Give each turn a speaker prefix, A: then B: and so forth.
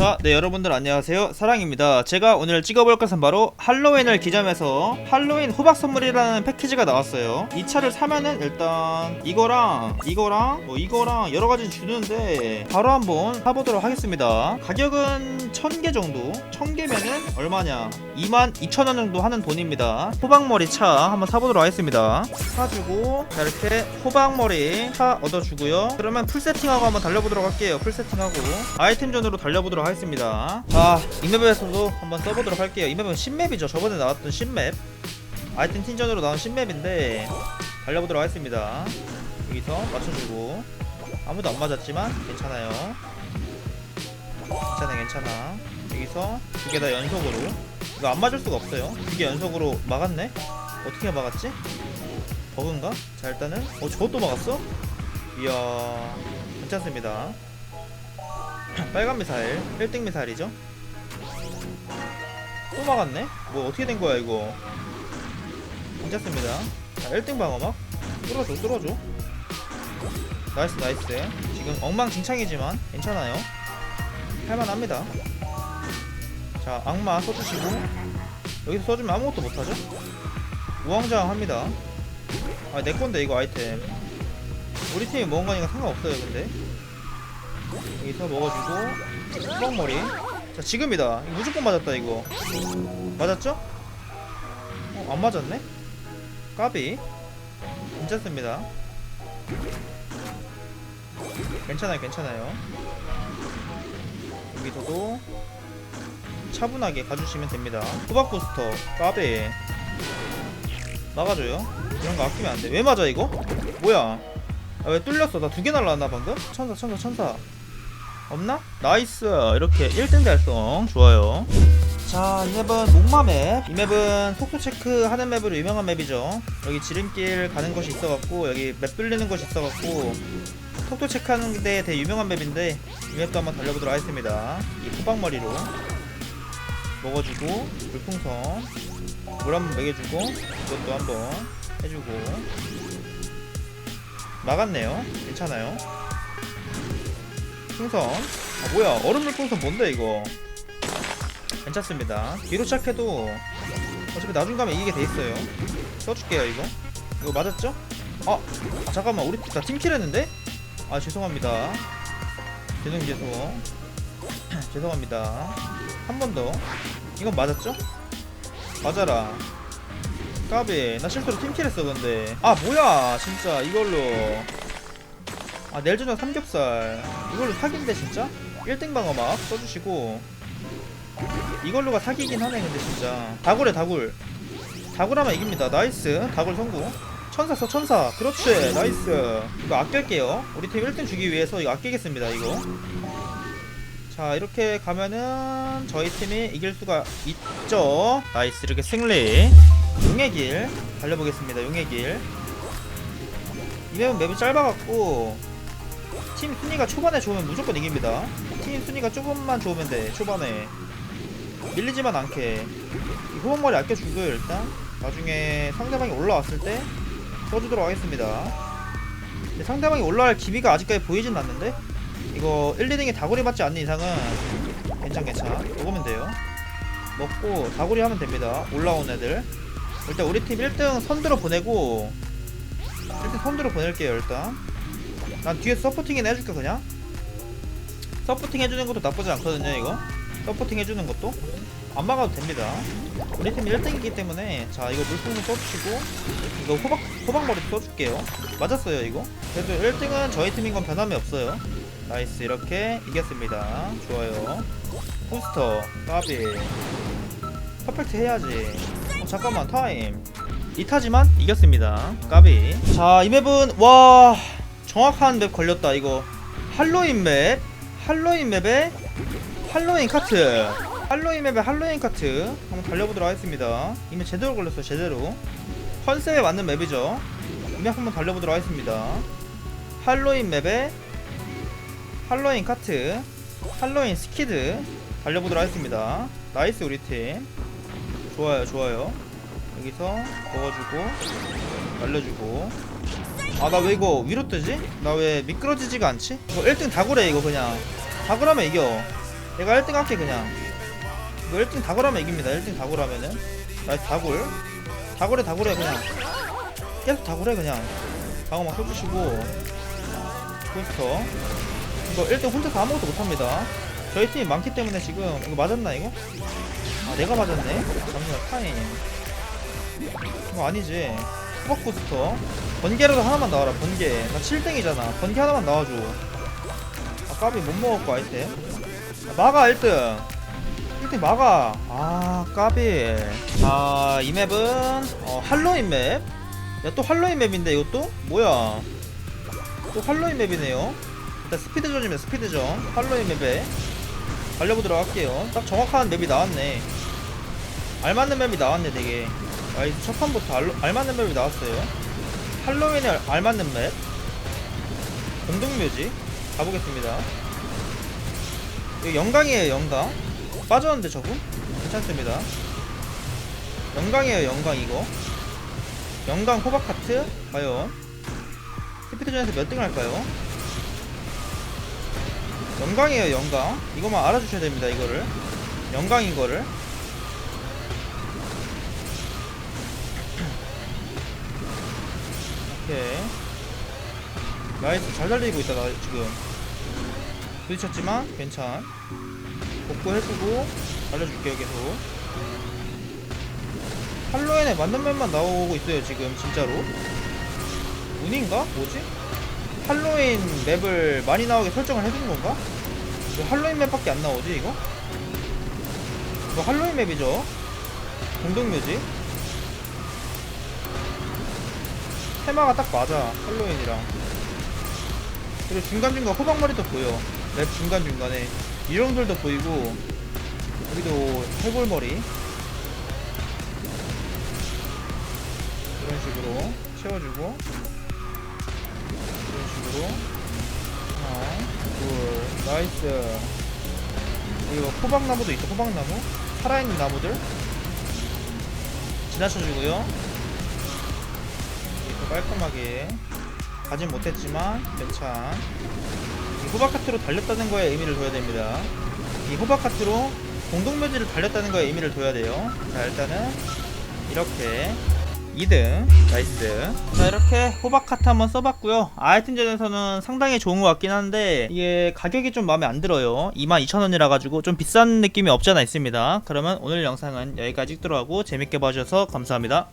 A: 자, 네 여러분들 안녕하세요. 사랑입니다. 제가 오늘 찍어볼 것은 바로 할로윈을 기점해서 할로윈 호박 선물이라는 패키지가 나왔어요. 이 차를 사면은 일단 이거랑 이거랑 뭐 이거랑 여러 가지 주는데 바로 한번 사보도록 하겠습니다. 가격은 1000개 정도. 1000개면은 얼마냐? 22,000원 정도 하는 돈입니다. 호박머리 차 한번 사보도록 하겠습니다. 사주고 자 이렇게 호박머리 차 얻어주고요. 그러면 풀 세팅하고 한번 달려보도록 할게요. 풀 세팅하고 아이템전으로 달려보도록 하겠습니다. 자, 이 맵에서도 한번 써보도록 할게요. 이 맵은 신맵이죠. 저번에 나왔던 신맵. 아이템 팀전으로 나온 신맵인데 달려보도록 하겠습니다. 여기서 맞춰주고 아무도 안 맞았지만 괜찮아요. 괜찮아, 괜찮아. 여기서 두 개 다 연속으로 이거 안 맞을 수가 없어요. 두 개 연속으로 막았네. 어떻게 막았지? 버그인가? 자 일단은 어 저것도 막았어? 이야 괜찮습니다. 빨간 미사일 1등 미사일이죠? 또 막았네? 뭐 어떻게 된 거야 이거? 괜찮습니다. 자 1등 방어막. 뚫어줘 뚫어줘. 나이스 나이스. 지금 엉망진창이지만 괜찮아요. 할만합니다. 자 악마 써주시고. 여기서 써주면 아무것도 못하죠? 우왕좌왕 합니다. 아 내건데 이거 아이템. 우리 팀이 거니까 상관없어요 근데 여기서 먹어주고 수박머리. 자 지금이다. 이거 무조건 맞았다 이거. 맞았죠? 어, 안 맞았네? 까비. 괜찮습니다. 괜찮아요 괜찮아요. 여기서도 차분하게 가주시면 됩니다. 호박 부스터. 까비. 막아줘요. 이런 거 아끼면 안돼. 왜 맞아 이거? 뭐야? 아, 왜 뚫렸어? 나 두 개 날라왔나 방금? 천사 천사 천사 없나? 나이스 이렇게 1등 달성 좋아요 자 이 맵은 목마 맵. 이 맵은 속도 체크 하는 맵으로 유명한 맵이죠 여기 지름길 가는 곳이 있어갖고 여기 맵 뚫리는 곳이 있어갖고 속도 체크하는 데 되게 유명한 맵인데 이 맵도 한번 달려보도록 하겠습니다 이 호박머리로 먹어주고 물풍선 물 한번 먹여주고 이것도 한번 해주고 막았네요. 괜찮아요. 풍선. 아 뭐야 얼음물 풍선 뭔데 이거? 괜찮습니다. 뒤로 시작해도 어차피 나중 가면 이기게 돼 있어요. 써줄게요 이거. 이거 맞았죠? 아, 아, 잠깐만 우리 다 팀킬 했는데? 아 죄송합니다. 죄송 죄송. 죄송합니다. 한 번 더. 이건 맞았죠? 맞아라. 까비 나 실수로 팀킬 했어 근데 아 뭐야 진짜 이걸로 아 내일 저녁 삼겹살. 이걸로 사기인데 진짜? 1등 방어막 써주시고. 이걸로가 사기긴 하네 근데 진짜. 다굴에 다굴. 다굴하면 이깁니다. 나이스. 다굴 성공. 천사 써 천사. 그렇지. 나이스. 이거 아낄게요. 우리 팀 1등 주기 위해서 이거 아끼겠습니다 이거. 자 이렇게 가면은 저희 팀이 이길 수가 있죠. 나이스. 이렇게 승리. 용의 길 달려보겠습니다. 용의 길 이 맵은 맵이 짧아갖고 팀 순위가 초반에 좋으면 무조건 이깁니다. 팀 순위가 조금만 좋으면 돼 초반에. 밀리지만 않게. 이 호흡머리 아껴주고 일단. 나중에 상대방이 올라왔을 때 써주도록 하겠습니다. 상대방이 올라갈 기미가 아직까지 보이진 않는데? 이거 1, 2등이 다구리 맞지 않는 이상은 괜찮 괜찮. 먹으면 돼요. 먹고 다구리 하면 됩니다. 올라온 애들. 일단 우리 팀 1등 선두로 보내고 1등 선두로 보낼게요 일단 난 뒤에 서포팅이나 해줄게 그냥. 서포팅 해주는 것도 나쁘지 않거든요 이거. 서포팅 해주는 것도. 안 막아도 됩니다. 우리 팀 1등이기 때문에 자 이거 물풍선 써주시고 이거 호박, 호박머리 써줄게요. 맞았어요 이거? 그래도 1등은 저희 팀인 건 변함이 없어요. 나이스 이렇게 이겼습니다. 좋아요. 부스터 까비. 퍼펙트 해야지. 어, 잠깐만 타임. 이타지만 이겼습니다. 까비. 자 이 맵은 와 정확한 맵 걸렸다 이거. 할로윈 맵. 할로윈 맵에 할로윈 카트. 할로윈 맵에 할로윈 카트. 한번 달려보도록 하겠습니다. 이미 제대로 걸렸어 제대로. 컨셉에 맞는 맵이죠. 이맵 한번 달려보도록 하겠습니다. 할로윈 맵에 할로윈 카트. 할로윈 스키드. 달려보도록 하겠습니다. 나이스 우리 팀. 좋아요 좋아요. 여기서 먹어주고 날려주고 아 나 왜 이거 위로 뜨지? 나 왜 미끄러지지가 않지? 이거 1등 다구래 이거 그냥. 다구라면 이겨. 내가 1등 할게 그냥. 이거 1등 다굴하면 이깁니다. 1등 다굴하면은. 나이스 다굴. 다굴해 다굴해 그냥. 계속 다굴해 그냥. 방어막 써주시고. 부스터 이거 1등 혼자서 아무것도 못합니다. 저희 팀이 많기 때문에 지금 이거 맞았나 이거? 아 내가 맞았네? 잠시만 타임. 이거 아니지 부스터 번개라도 하나만 나와라 번개. 나 7등이잖아. 번개 하나만 나와줘. 아 까비 못 먹었고 아이템. 아, 막아 1등. 1등 막아. 아 까비. 자이 맵은 어, 할로윈 맵 야 또 할로윈 맵인데 이것도? 뭐야? 또 할로윈 맵이네요. 일단 스피드전이면 스피드전. 할로윈 맵에 달려보도록 할게요. 딱 정확한 맵이 나왔네. 알맞는 맵이 나왔네 되게 아이 첫 판부터 알, 알맞는 맵이 나왔어요. 할로윈에 알- 알맞는 맵. 공동묘지. 가보겠습니다. 이거 영광이에요 영광. 빠졌는데 저분? 괜찮습니다. 영광이에요 영광 이거. 영광 호박카트? 과연? 스피드전에서 몇 등 할까요? 영광이에요 영광. 이거만 알아주셔야 됩니다 이거를. 영광인 거를 오케이 나이스 잘 달리고 있다 나 지금 부딪혔지만 괜찮 복구해주고 달려줄게요 계속 할로윈에 맞는 맵만 나오고 있어요 지금 진짜로 운인가? 뭐지? 할로윈 맵을 많이 나오게 설정을 해둔 건가? 왜 할로윈 맵밖에 안 나오지 이거? 이거 할로윈 맵이죠 공동묘지 테마가 딱 맞아 할로윈이랑. 그리고 중간중간 호박머리도 보여. 맵 중간중간에. 이런들도 보이고 여기도 해골머리. 이런 식으로 채워주고 이런 식으로. 하나 둘 나이스. 여기 뭐 호박나무도 있어 호박나무? 살아있는 나무들? 지나쳐주고요 깔끔하게 가진 못했지만 괜찮. 이 호박카트로 달렸다는 거에 의미를 둬야 됩니다. 이 호박카트로 공동묘지를 달렸다는 거에 의미를 둬야 돼요. 자 일단은 이렇게 2등 나이스. 자 이렇게 호박카트 한번 써봤고요. 아이템전에서는 상당히 좋은 것 같긴 한데 이게 가격이 좀 마음에 안 들어요. 22,000원이라 가지고 좀 비싼 느낌이 없지 않아 있습니다. 그러면 오늘 영상은 여기까지 찍도록 하고 재밌게 봐주셔서 감사합니다